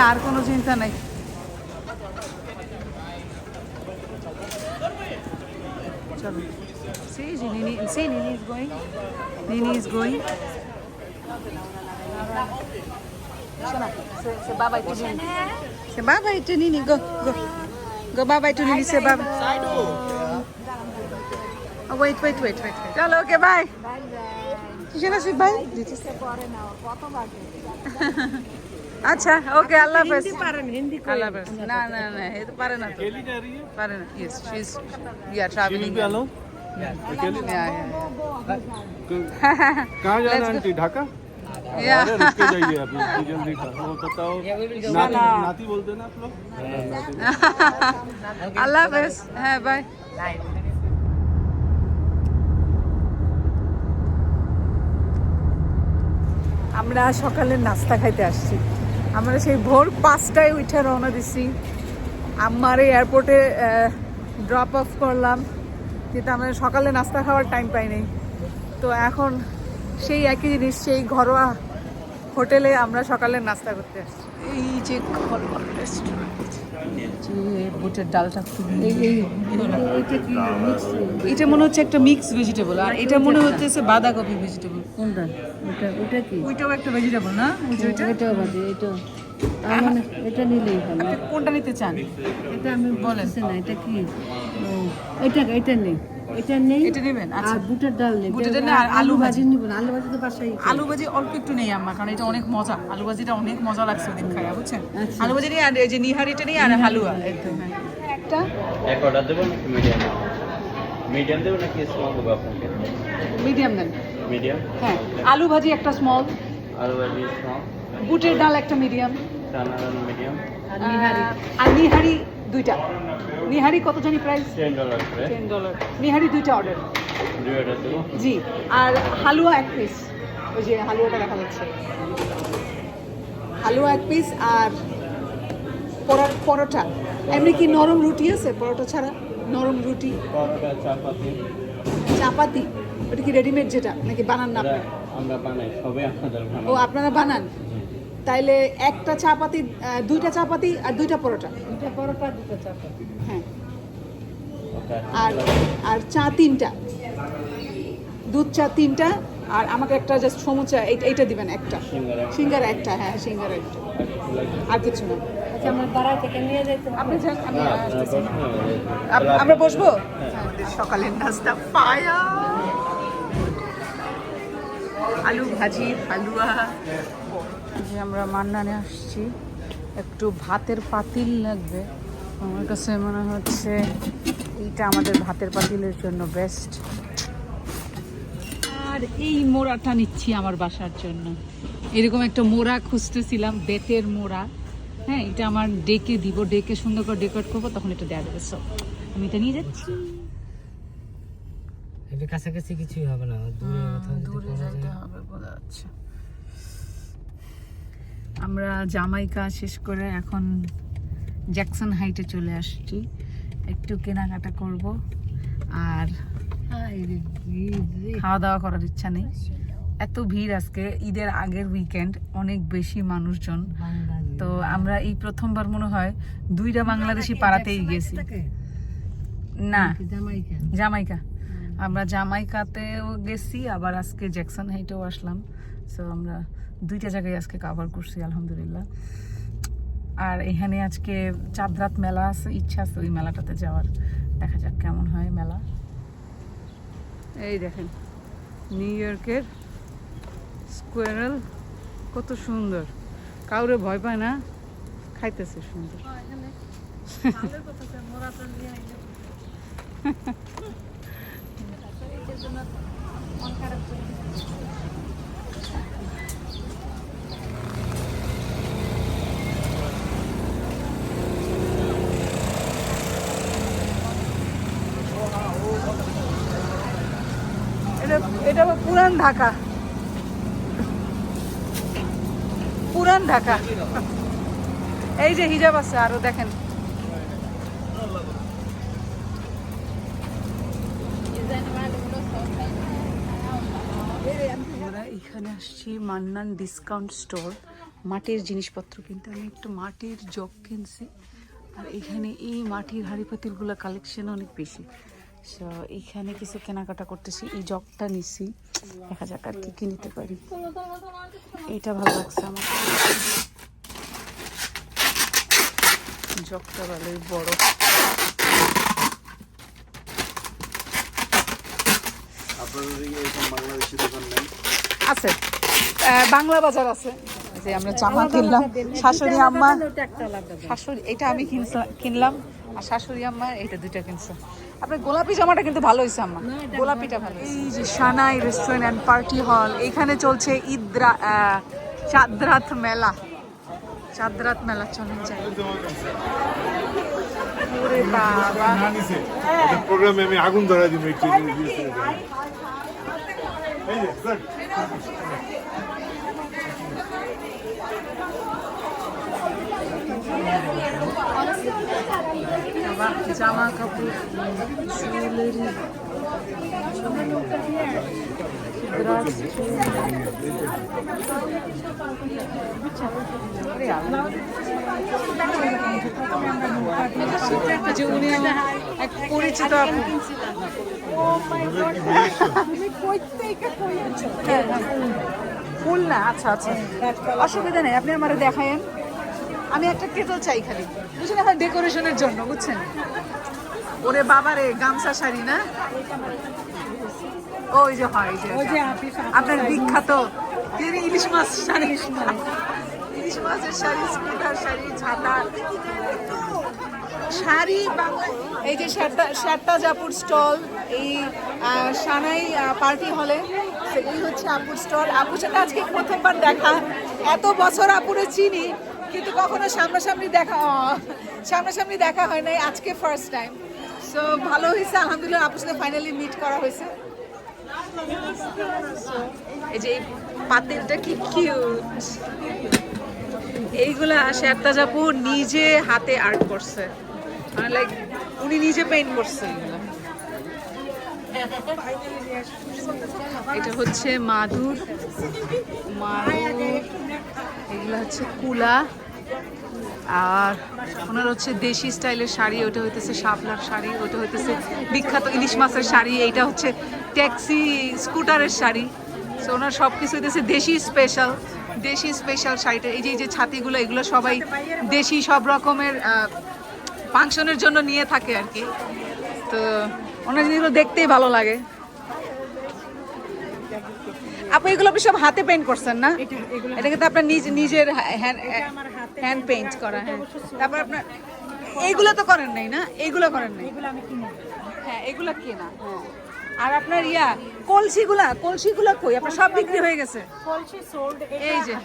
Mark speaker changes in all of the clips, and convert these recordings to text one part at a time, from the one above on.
Speaker 1: গেলে আর কোনো চিন্তা নেই চলো See, see, Nini, see, Nini is going. Nini is going. Shana, say, say bye bye to Nini. Say bye bye to Nini. Go, go. Go bye bye to Nini. Say bye bye. Oh, wait, wait, wait, wait. wait. Chalo, okay, bye. Shana, say bye. আচ্ছা ওকে আল্লাহ হাফেজ আল্লাহ হাফেজ না না না এ তো পারে না তো
Speaker 2: अकेली जा रही है
Speaker 1: পারে না yes she is yeah traveling
Speaker 2: पे आलो अकेले कहाँ जाना है आंटी ढाका
Speaker 1: या
Speaker 2: अरे रुक के जाइए अभी इतनी जल्दी का वो बताओ नाती नाती बोलते ना आप लोग
Speaker 1: আল্লাহ হাফেজ হ্যাঁ বাই আমরা সকালে নাস্তা খাইতে আসছি আমরা সেই ভোর পাঁচটায় উঠে রওনা দিছি। আমার এই এয়ারপোর্টে ড্রপ অফ করলাম। কিন্তু আমরা সকালে নাস্তা খাওয়ার টাইম পাই নাই। তো এখন সেই একই জিনিস, সেই ঘরোয়া হোটেলে আমরা সকালে নাস্তা করতে আসছি। এই যে ঘরোয়া রেস্টুরেন্ট যে বুটের ডালটা এটা মনে হচ্ছে একটা মিক্স ভেজিটেবল আর এটা মনে হচ্ছে বাঁধাকপি ভেজিটেবল
Speaker 3: কোনটা? ওটা ওটা কি?
Speaker 1: ওইটাও একটা ভেজিটেবল না? ওই যে ওইটা?
Speaker 3: এটা বাদে এটা মানে এটা নিলেই ভালো
Speaker 1: কোনটা নিতে চান?
Speaker 3: এটা আমি
Speaker 1: বলেন।
Speaker 3: না এটা কি? এটা এটা নেই এটা নেই
Speaker 1: এটা নেবেন আচ্ছা।
Speaker 3: আর বুটের ডাল নেই।
Speaker 1: বুটের ডাল আর আলু ভাজি।
Speaker 3: নিব না আলু ভাজি তো বাসায়
Speaker 1: আলু ভাজি অল্প একটু নেই আমার কারণ এটা অনেক মজা। আলু ভাজিটা অনেক মজা লাগছে ওদিন খাইয়া বুঝছেন?
Speaker 3: আচ্ছা।
Speaker 1: আলু ভাজি নিয়ে আর এই যে নিহারিটা নিয়ে আর হালুয়া। একটা?
Speaker 4: এক অর্ডার দেবো নাকি মিডিয়াম মিডিয়াম দেবো নাকি স্মল দেবো আপনাকে?
Speaker 1: মিডিয়াম দেন।
Speaker 4: মিডিয়াম
Speaker 1: হ্যাঁ আলু ভাজি একটা স্মল
Speaker 4: আলু ভাজি স্মল
Speaker 1: বুটের ডাল একটা মিডিয়াম
Speaker 4: চানা মিডিয়াম
Speaker 1: আর নিহারি। দুইটা। নিহারি কত জানি প্রাইস
Speaker 4: টেন ডলার
Speaker 1: নিহারি দুইটা অর্ডার জি। আর হালুয়া এক পিস ওই যে হালুয়াটা দেখা যাচ্ছে। হালুয়া এক পিস আর পরা- পরোটা। এমনি কি নরম রুটি আছে? পরোটা ছাড়া? নরম রুটি?
Speaker 4: চাপাতি।
Speaker 1: ওটা কি রেডিমেড যেটা? নাকি বানান না?
Speaker 4: আমরা বানাই সবে আপনাদের
Speaker 1: ও আপনারা বানান? তাইলে একটা চাপাতি দুইটা চাপাতি আর দুইটা পরোটা।
Speaker 3: দুটা পরোটা দুটো চাপাতি।
Speaker 1: হ্যাঁ। আর আর চা তিনটা। দুধ চা তিনটা আর আমাকে একটা জাস্ট সমুচা এই- এইটা দিবেন একটা।
Speaker 4: সিঙ্গারা
Speaker 1: একটা। হ্যাঁ সিঙ্গারা একটা। আর কিছু না।
Speaker 3: আচ্ছা আমরা থেকে নিয়ে যাইতে
Speaker 1: আপনি যান আমি
Speaker 4: হ্যাঁ,
Speaker 1: আসতেছি।
Speaker 4: আপনারা
Speaker 1: আপ- আমরা বসবো? আমাদের সকালের নাস্তা পায়া আলু ভাজি হালুয়া। যে আমরা মান্নানে আসছি। একটু ভাতের পাতিল লাগবে। আমার কাছে মনে হচ্ছে এইটা আমাদের ভাতের পাতিলের জন্য বেস্ট আর এই মোড়াটা নিচ্ছি আমার বাসার জন্য। এরকম একটা মোড়া খুঁজতেছিলাম বেতের মোড়া। হ্যাঁ এটা আমার ডেকে দিব ডেকে সুন্দর করে ডেকোরেট করব তখন এটা দেওয়া যাবে। সব আমি এটা নিয়ে যাচ্ছি।
Speaker 5: কাছাকাছি কিছুই হবে না দূরে কোথাও
Speaker 1: দূরে যাইতে হবে বোঝা যাচ্ছে। আমরা জামাইকা শেষ করে এখন জ্যাকসন হাইটে চলে আসছি। একটু কেনাকাটা করব। আর খাওয়া দাওয়া করার ইচ্ছা নেই। এত ভিড় আজকে ঈদের আগের উইকেন্ড অনেক বেশি মানুষজন। তো আমরা এই প্রথমবার মনে হয় দুইটা বাংলাদেশি পাড়াতেই গেছি। না।
Speaker 3: জামাইকা?
Speaker 1: জামাইকা। আমরা জামাইকাতেও গেছি আবার আজকে জ্যাকসন হাইটেও আসলাম। সো আমরা দুইটা জায়গায় আজকে কভার করছি আলহামদুলিল্লাহ। আর এখানে আজকে চাঁদরাত মেলা আছে ইচ্ছা আছে ওই মেলাটাতে যাওয়ার। দেখা যাক কেমন হয় মেলা। এই দেখেন নিউ ইয়র্কের স্কোয়ারেল কত সুন্দর। কাউরে ভয় পায় না খাইতেছে সুন্দর। এটা পুরান ঢাকা। পুরান ঢাকা। এই যে হিজাব আছে, আরও দেখেন। এখানে আসছি মান্নান ডিসকাউন্ট স্টোর মাটির জিনিসপত্র কিনতে। আমি একটু মাটির জগ কিনছি। আর এখানে এই মাটির হাঁড়ি পাতিলগুলো কালেকশন অনেক বেশি। সো এইখানে কিছু কেনাকাটা করতেছি। এই জগটা নিছি। দেখা যাক আর কি কি নিতে পারি। এইটা ভালো লাগছে আমার। জগটা ভালোই বড়। আছে। বাংলা বাজার আছে। যে আমরা জামা কিনলাম। শাশুড়ি আম্মা শাশুড়ি এটা আমি কিনছ- কিনলাম। আর শাশুড়ি আম্মা এটা দুইটা কিনছে। আপনার গোলাপি জামাটা কিন্তু ভালো হয়েছে আম্মা। গোলাপিটা ভালো এই যে সানাই রেস্টুরেন্ট অ্যান্ড পার্টি হল এখানে চলছে ঈদরা চাঁদরাত মেলা। চাঁদরাত মেলা চলে যায়। ওরে বাবা।
Speaker 6: প্রোগ্রামে আমি আগুন ধরা দিব একটু এই যে,
Speaker 1: জামা কাপড় জুয়েলারি যে উনি আমার এক পরিচিত আপু। ফুল না আচ্ছা আচ্ছা অসুবিধা নেই আপনি আমার দেখায়েন আমি একটা কেটল চাই খালি। বুঝলেন এখন ডেকোরেশনের জন্য বুঝছেন? ওরে বাবা রে গামছা শাড়ি না? ওই যে হয় যে আপনার বিখ্যাত তিনি ইলিশ মাছ শাড়ি। ইলিশ মাছের শাড়ি স্কুটার শাড়ি ছাতা। শাড়ি এই যে শেরটা শেরটা জাপুর স্টল এই সানাই পার্টি হলে এই হচ্ছে আপুর স্টল। আপুর সাথে আজকে প্রথমবার দেখা? এত বছর আপুরে চিনি কিন্তু কখনো সামনাসামনি দেখা সামনাসামনি দেখা হয় নাই, আজকে ফার্স্ট টাইম সো ভালো হয়েছে, আলহামদুলিল্লাহ আপুর সাথে ফাইনালি মিট করা হয়েছে। এই যে এই পাতিলটা কি কিউট এইগুলা শেরতা জাপু নিজে হাতে আর্ট করছে। মানে লাইক উনি নিজে পেইন্ট করছে এগুলা। এটা হচ্ছে মাদুর এগুলো হচ্ছে কুলা, আর ওনার হচ্ছে দেশি স্টাইলের শাড়ি, ওটা হইতেছে শাপলার শাড়ি, ওটা হইতেছে বিখ্যাত ইলিশ মাছের শাড়ি, এইটা হচ্ছে ট্যাক্সি স্কুটারের শাড়ি। সো ওনার সব কিছু হইতেছে দেশি স্পেশাল দেশি স্পেশাল শাড়িটা। এই যে এই যে ছাতিগুলো, এগুলো সবাই দেশি সব রকমের ফাংশনের জন্য নিয়ে থাকে আর কি। তো, ওনার জিনিসগুলো দেখতেই ভালো লাগে। আপু এগুলো আপনি সব হাতে পেইন্ট করছেন না? এটা কিন্তু আপনার নিজ নিজের হ্যান্ড হ্যান্ড পেইন্ট করা হ্যাঁ। তারপর আপনার এইগুলো তো করেন নাই না? এইগুলো করেন নাই? হ্যাঁ এগুলো কেনা। হ্যাঁ আর আপনার ইয়া কলসিগুলা কলসিগুলা কই? আপনার সব বিক্রি হয়ে গেছে? এই যে।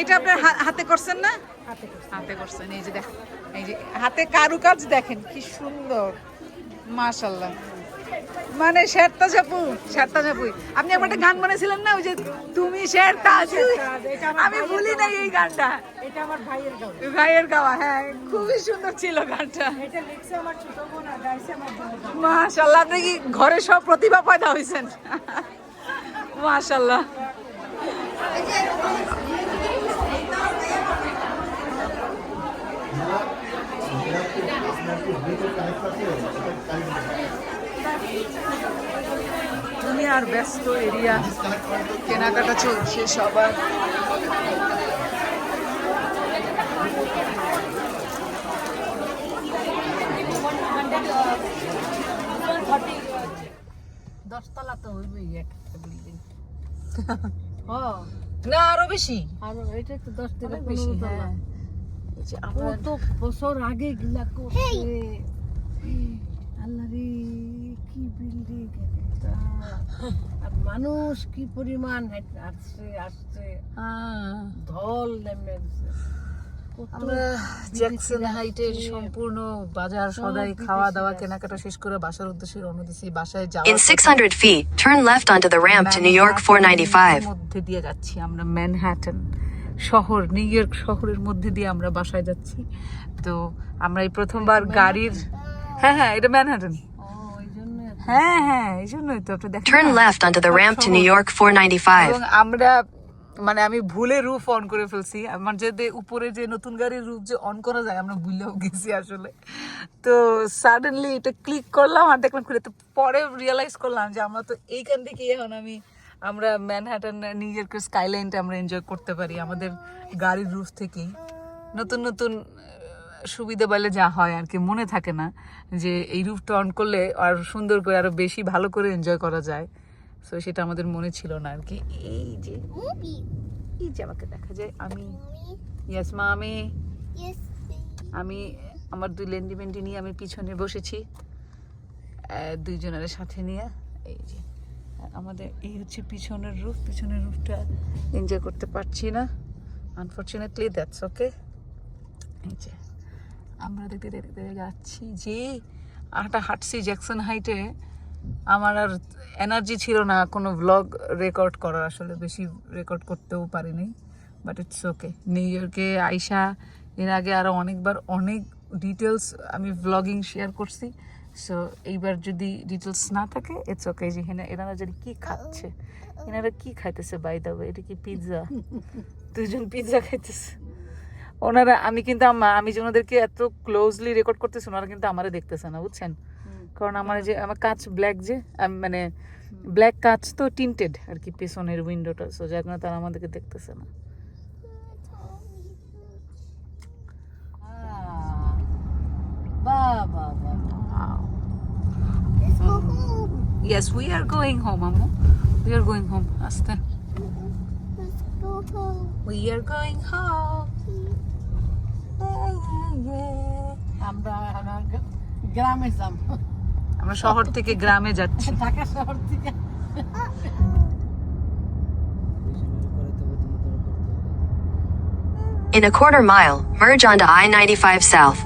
Speaker 1: এটা আপনার হাতে করছেন না? হাতে করছেন এই যে দেখ এই যে হাতে কারুকাজ দেখেন কি সুন্দর। মাশাল্লাহ মানে শেরতা জাপু শেরতা জাপুই আপনি আমার একটা গান বানিয়েছিলেন না? ওই যে তুমি শেরতা আমি ভুলি নাই এই গানটা।
Speaker 3: এটা আমার ভাইয়ের গান
Speaker 1: ভাইয়ের গাওয়া হ্যাঁ। খুবই সুন্দর ছিল গানটা।
Speaker 3: এটা লিখছে আমার ছোট বোন আর গাইছে আমার
Speaker 1: মাশাল্লাহ আপনি কি ঘরে সব প্রতিভা পয়দা হয়েছেন মাশাল্লাহ। তুমি আর ব্যস্ত এরিয়া কেনাকাটা চলছে সবার।
Speaker 3: দশতলা তো হইবেই একটা বিল্ডিং
Speaker 1: না আরও বেশি।
Speaker 3: আর এটা তো দশ থেকে
Speaker 1: বেশি হ্যাঁ।
Speaker 3: কত বছর আগে গিলা করছে। আল্লাহ রে। কি বিল্ডিং আর মানুষ কি পরিমাণ? আসছে আসছে।
Speaker 1: হ্যাঁ।
Speaker 3: ধল নেমে
Speaker 1: আমরা জ্যাকসন হাইটের সম্পূর্ণ বাজার সদাই খাওয়া দাওয়া কেনাকাটা শেষ করে বাসার উদ্দেশ্যে রওনা দিছি বাসায় যাওয়ার
Speaker 7: In 600 feet, turn left onto the ramp to New York 495.
Speaker 1: মধ্যে দিয়ে যাচ্ছি আমরা ম্যানহ্যাটন শহর নিউ ইয়র্ক শহরের মধ্যে দিয়ে আমরা বাসায় যাচ্ছি। তো আমরা এই প্রথমবার গাড়ির হ্যাঁ হ্যাঁ এটা ম্যানহাটন হ্যাঁ হ্যাঁ এই জন্যই তো আপনি দেখেন
Speaker 7: Turn left onto the ramp to New York 495.
Speaker 1: এবং আমরা মানে আমি ভুলে রুফ অন করে ফেলছি। আমার যে দে- উপরে যে নতুন গাড়ির রুফ যে অন করা যায় আমরা ভুলেও গেছি আসলে। তো সাডেনলি এটা ক্লিক করলাম আর দেখলাম খুলে। তো পরে রিয়েলাইজ করলাম যে আমরা তো এইখান থেকে এখন আমি আমরা ম্যানহাটন নিজের স্কাইলাইনটা আমরা এনজয় করতে পারি আমাদের গাড়ির রুফ থেকেই। নতুন নতুন আহ, সুবিধা বলে যা হয় আর কি মনে থাকে না যে এই রুফটা অন করলে আর সুন্দর করে আরও বেশি ভালো করে এনজয় করা যায়। সো সেটা আমাদের মনে ছিল না আর কি। এই যে এই যে আমাকে দেখা যায় আমি ইয়েস মা আমি আমি আমার দুই লেন্ডি মেন্ডি নিয়ে আমি পিছনে বসেছি দুইজনের সাথে নিয়ে। এই যে আমাদের এই হচ্ছে পিছনের রুফ পিছনের রুফটা এনজয় করতে পারছি না। আনফর্চুনেটলি দ্যাটস ওকে এই যে। আমরা দেখতে দেখতে যাচ্ছি যে আটা হাঁটছি জ্যাকসন হাইটে। আমার আর এনার্জি ছিল না কোনো ব্লগ রেকর্ড করার, আসলে বেশি রেকর্ড করতেও পারিনি বাট ইটস ওকে নিউ ইয়র্কে আইসা, এর আগে আরও অনেকবার অনেক ডিটেলস আমি ব্লগিং শেয়ার করছি সো এইবার যদি ডিটেলস না থাকে ইটস ওকে যে এখানে এনারা যদি কী খাচ্ছে। এনারা কী খাইতেছে বাই দা এটা কি পিৎজা দুজন পিৎজা খাইতেছে। ওনারা আমি কিন্তু আমি যে ওনাদেরকে এত ক্লোজলি রেকর্ড করতেছি ওনারা কিন্তু আমারে দেখতেছে না বুঝছেন? কারণ আমার যে আমার কাঁচ ব্ল্যাক যে আমি মানে ব্ল্যাক কাঁচ তো টিন্টেড আর কি পেছনের উইন্ডোটা সো যার কারণে তারা আমাদেরকে দেখতেছে না।
Speaker 3: বাহ বাহ বাহ
Speaker 1: Yes, we are going home, Amu. We are going home. আস্তে। We are going home.
Speaker 3: আমরা গ্রামে যাব
Speaker 1: আমরা শহর থেকে গ্রামে যাচ্ছি
Speaker 3: ঢাকা শহর থেকে
Speaker 7: In a quarter mile, merge onto I 95 South.